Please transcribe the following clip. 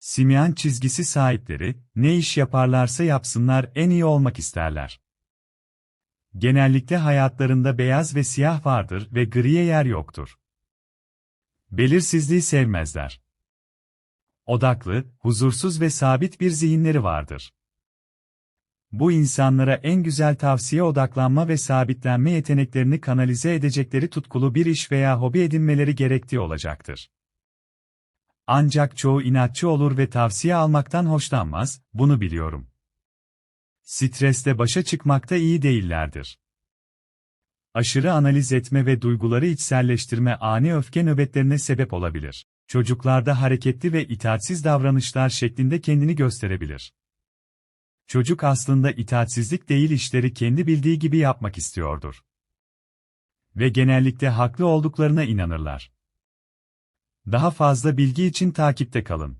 Simyan çizgisi sahipleri, ne iş yaparlarsa yapsınlar en iyi olmak isterler. Genellikle hayatlarında beyaz ve siyah vardır ve griye yer yoktur. Belirsizliği sevmezler. Odaklı, huzursuz ve sabit bir zihinleri vardır. Bu insanlara en güzel tavsiye odaklanma ve sabitlenme yeteneklerini kanalize edecekleri tutkulu bir iş veya hobi edinmeleri gerektiği olacaktır. Ancak çoğu inatçı olur ve tavsiye almaktan hoşlanmaz, bunu biliyorum. Stresle başa çıkmakta iyi değillerdir. Aşırı analiz etme ve duyguları içselleştirme ani öfke nöbetlerine sebep olabilir. Çocuklarda hareketli ve itaatsiz davranışlar şeklinde kendini gösterebilir. Çocuk aslında itaatsizlik değil işleri kendi bildiği gibi yapmak istiyordur. Ve genellikle haklı olduklarına inanırlar. Daha fazla bilgi için takipte kalın.